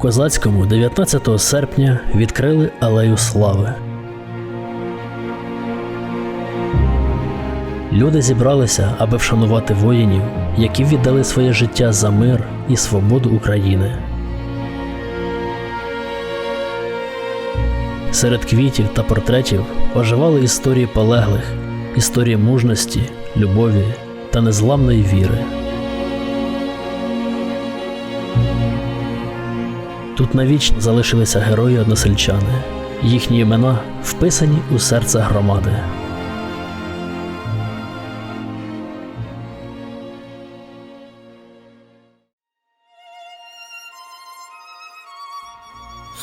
Козацькому 19 серпня відкрили алею слави. Люди зібралися, аби вшанувати воїнів, які віддали своє життя за мир і свободу України. Серед квітів та портретів оживали історії полеглих, історії мужності, любові та незламної віри. Тут навічно залишилися герої односельчани. Їхні імена вписані у серце громади.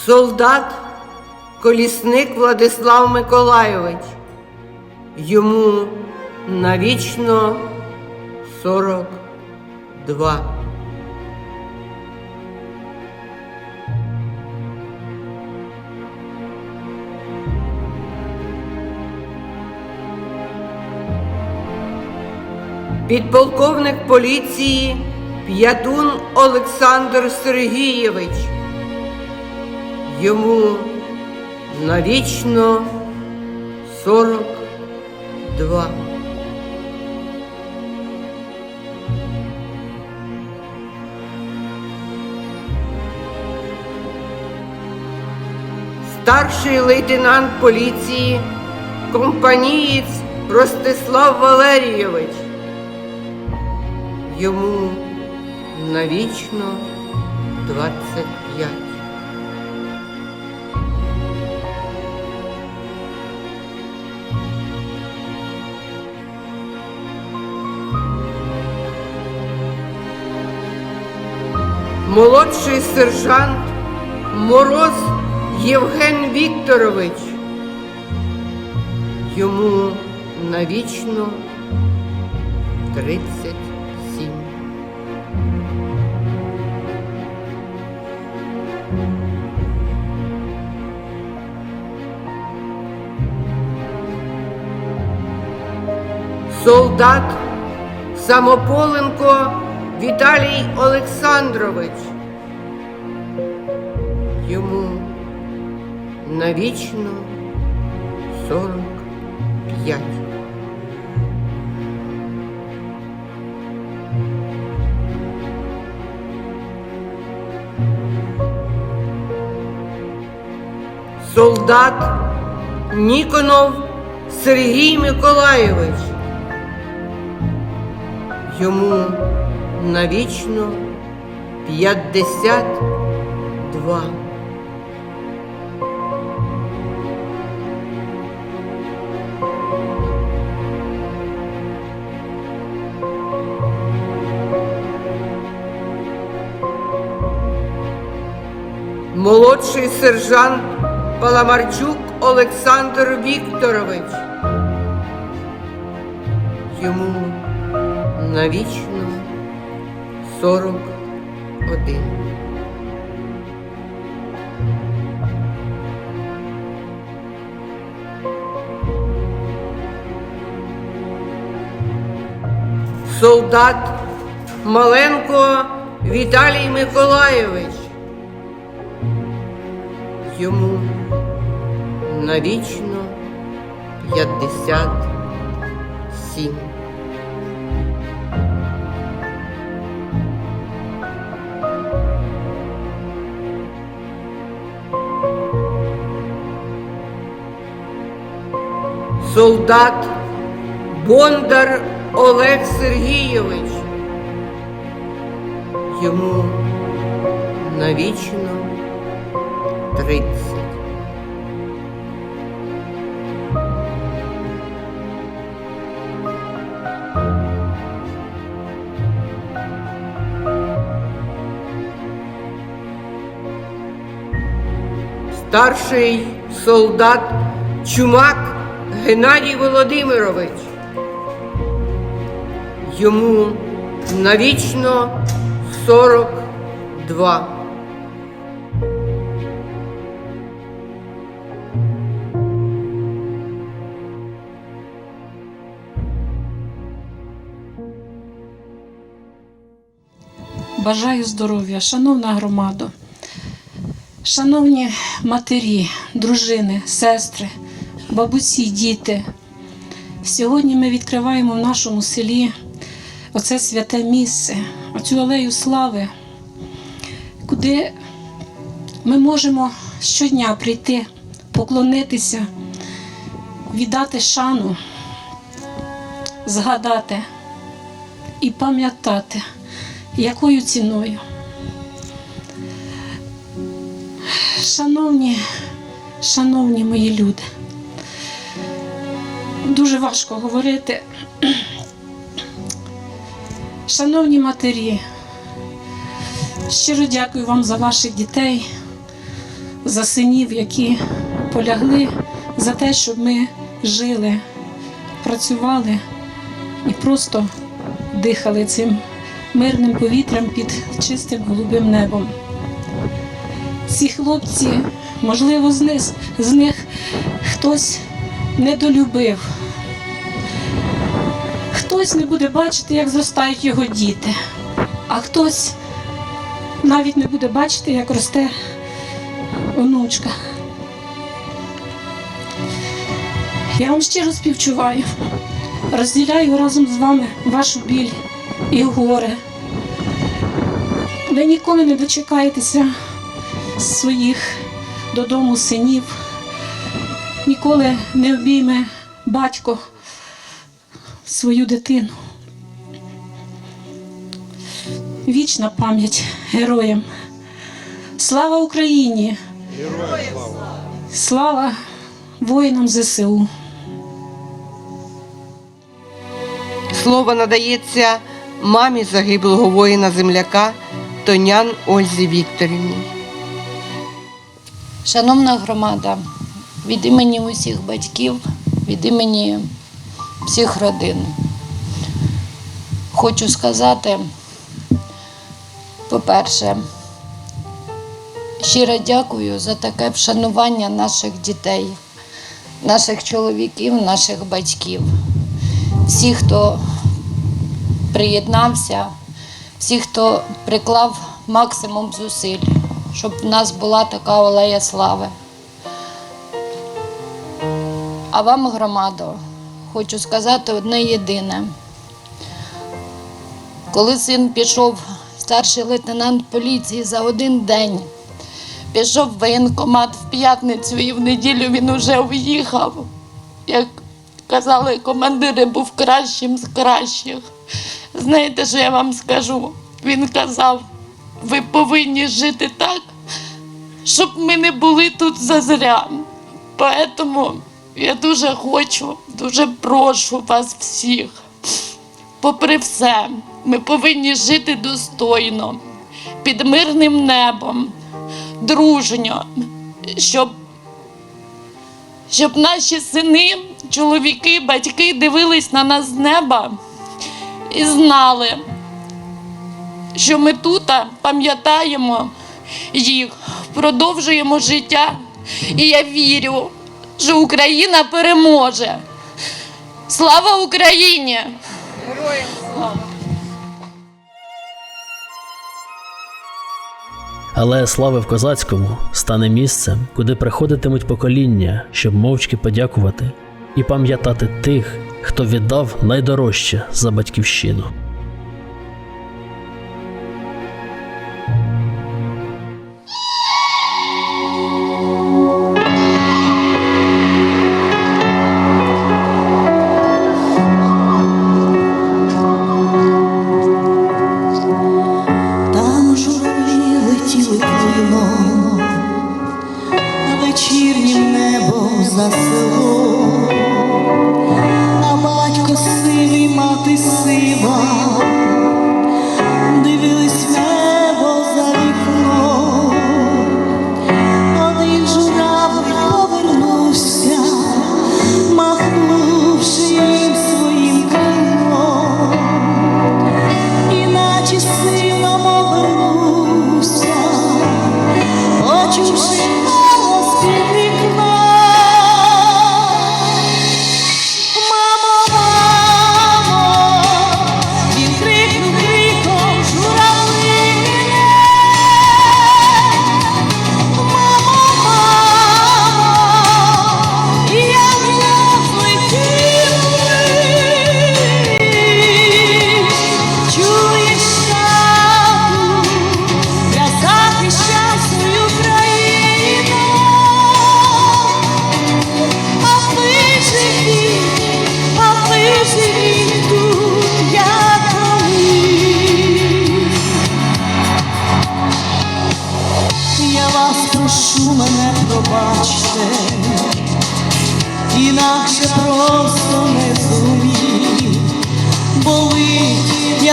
Солдат колісник Владислав Миколайович. Йому навічно 42. Підполковник поліції П'ятун Олександр Сергійович. Йому навічно 42. Старший лейтенант поліції, компанієць Ростислав Валерійович. Йому навічно 25. молодший сержант Мороз Євген Вікторович. Йому навічно 37. Солдат Самополенко Віталій Олександрович. Йому навічно 45. Солдат Ніконов Сергій Миколайович. Йому навічно 52. Молодший сержант Паламарчук Олександр Вікторович. Йому навічно 41. Солдат Маленко Віталій Миколайович. Йому навічно 57. Солдат Бондар Олег Сергійович. Йому навічно 30. Старший солдат Чумак Геннадій Володимирович. Йому навічно 42. Бажаю здоров'я, шановна громада. Шановні матері, дружини, сестри, бабусі, діти, сьогодні ми відкриваємо в нашому селі оце святе місце, оцю алею слави, куди ми можемо щодня прийти, поклонитися, віддати шану, згадати і пам'ятати, якою ціною. Шановні, шановні мої люди, дуже важко говорити. Шановні матері, щиро дякую вам за ваших дітей, за синів, які полягли за те, щоб ми жили, працювали і просто дихали цим мирним повітрям під чистим голубим небом. Ці хлопці, можливо, з них, з них хтось недолюбив, хтось не буде бачити, як зростають його діти, а хтось навіть не буде бачити, як росте онучка. Я вам щиро співчуваю, розділяю разом з вами вашу біль і горе. Ви ніколи не дочекаєтеся своїх додому синів, ніколи не обійме батько свою дитину. Вічна пам'ять героям. Слава Україні! Слава воїнам ЗСУ! Слово надається мамі загиблого воїна земляка Тонян Ользі Вікторівні. Шановна громада, від імені усіх батьків, від імені всіх родин, хочу сказати, по-перше, щиро дякую за таке вшанування наших дітей, наших чоловіків, наших батьків, всіх, хто приєднався, всіх, хто приклав максимум зусиль, щоб в нас була така олея слави. А вам, громадо, хочу сказати одне єдине. Коли син пішов, старший лейтенант поліції за один день, пішов в воєнкомат в п'ятницю і в неділю він уже уїхав. Як казали командири, був кращим з кращих. Знаєте, що я вам скажу? Він казав, ви повинні жити так, щоб ми не були тут зазря. Тому я дуже хочу, дуже прошу вас всіх. Попри все, ми повинні жити достойно, під мирним небом, дружньо, щоб, щоб наші сини, чоловіки, батьки дивились на нас з неба і знали, що ми тут пам'ятаємо їх, продовжуємо життя. І я вірю, що Україна переможе. Слава Україні! Алея слави в Козацькому стане місцем, куди приходитимуть покоління, щоб мовчки подякувати і пам'ятати тих, хто віддав найдорожче за батьківщину. Чужий голос підрив.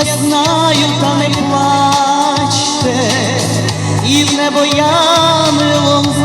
Я знаю, та не плачте, і в небо янголом злетів.